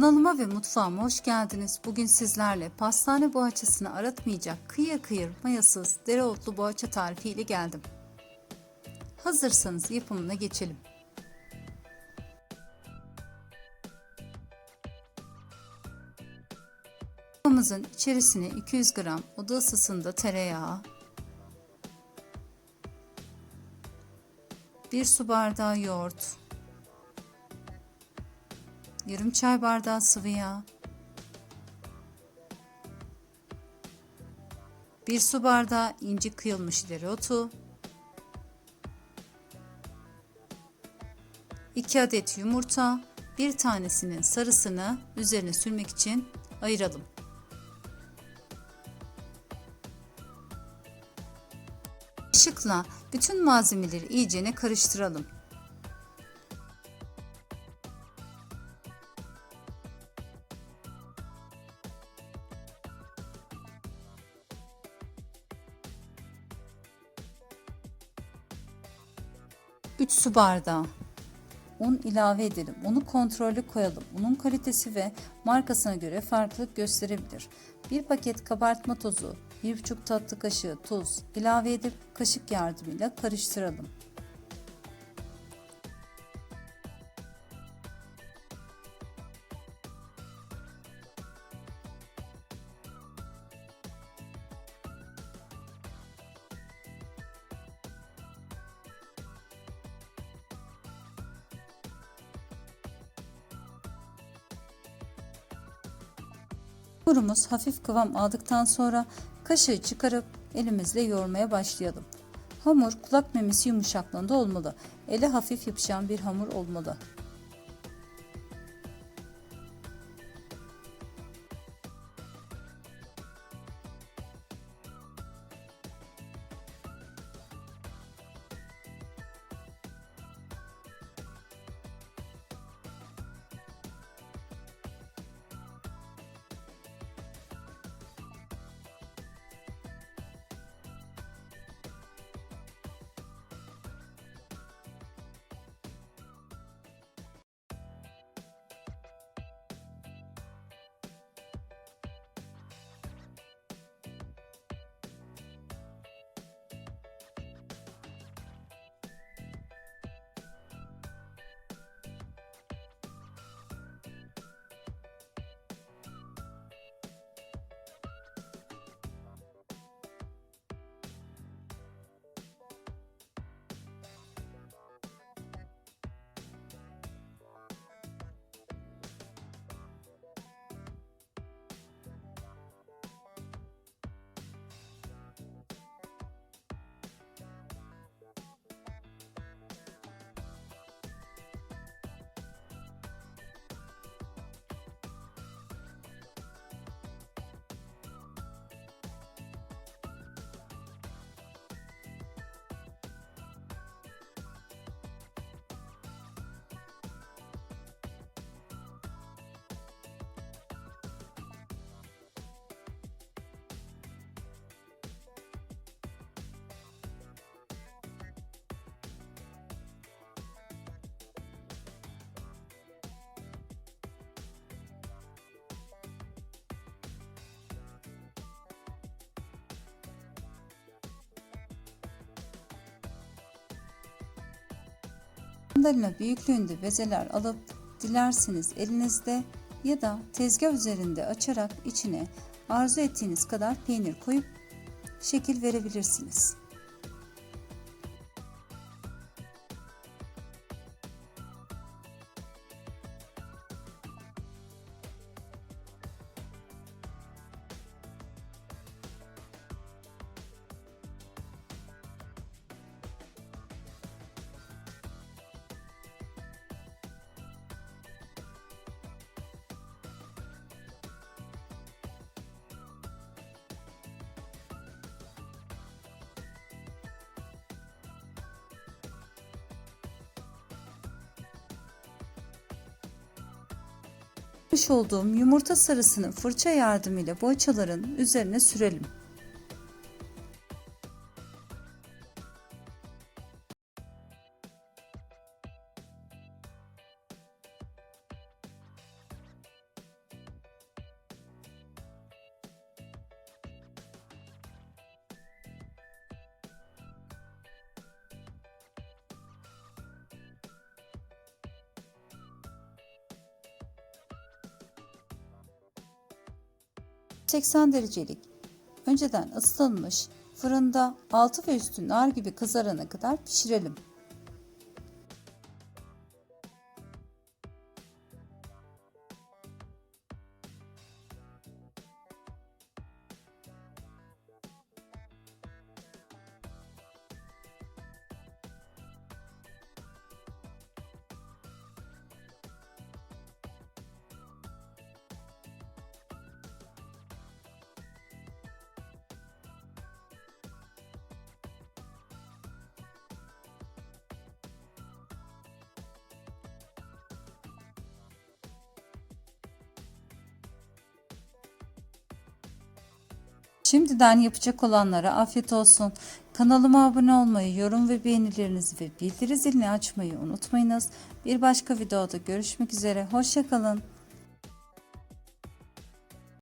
Kanalıma ve mutfağıma hoş geldiniz. Bugün sizlerle pastane boğaçasını aratmayacak kıyır kıyır mayasız dereotlu boğaça tarifiyle geldim. Hazırsanız yapımına geçelim. Kabımızın içerisine 200 gram oda ısısında tereyağı, 1 su bardağı yoğurt, yarım çay bardağı sıvı yağ, 1 su bardağı ince kıyılmış dereotu, 2 adet yumurta, bir tanesinin sarısını üzerine sürmek için ayıralım. Kaşıkla bütün malzemeleri iyicene karıştıralım. Üç su bardağı un ilave edelim. Unu kontrollü koyalım. Unun kalitesi ve markasına göre farklılık gösterebilir. Bir paket kabartma tozu, 1,5 tatlı kaşığı tuz ilave edip kaşık yardımıyla karıştıralım. Hamurumuz hafif kıvam aldıktan sonra kaşığı çıkarıp elimizle yoğurmaya başlayalım. Hamur kulak memesi yumuşaklığında olmalı. Ele hafif yapışan bir hamur olmalı. Mandalina büyüklüğünde bezeler alıp dilerseniz elinizde ya da tezgah üzerinde açarak içine arzu ettiğiniz kadar peynir koyup şekil verebilirsiniz. Yapmış olduğum yumurta sarısını fırça yardımıyla boğaçaların üzerine sürelim. 180 derecelik önceden ısıtılmış fırında altı ve üstü nar gibi kızarana kadar pişirelim. Şimdiden yapacak olanlara afiyet olsun. Kanalıma abone olmayı, yorum ve beğenilerinizi ve bildiri zilini açmayı unutmayınız. Bir başka videoda görüşmek üzere. Hoşçakalın.